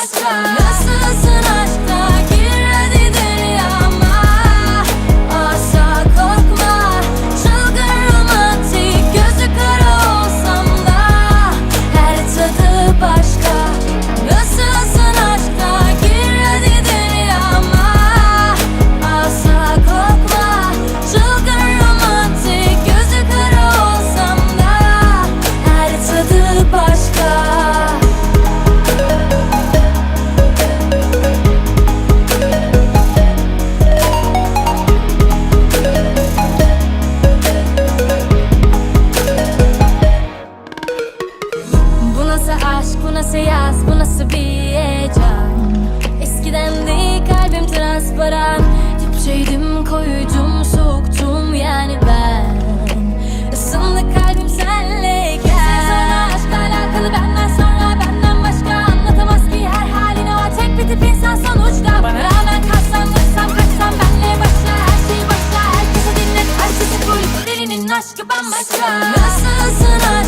my time. nasıl yaz bu nasıl bir heyecan? Eskiden değil kalbim transparan Tipçeydim koyucum soğuktum yani ben. Isındı kalbim senle gel. Aşkla alakalı benden sonra benden başka Anlatamaz ki her halini o. Tek bir tip insan sonuçta. Bana rağmen kaslanırsam kaçsam benle başa Her şey başka herkese dinlet herkesi full. Derinin aşkı bambaşka. Nasılsın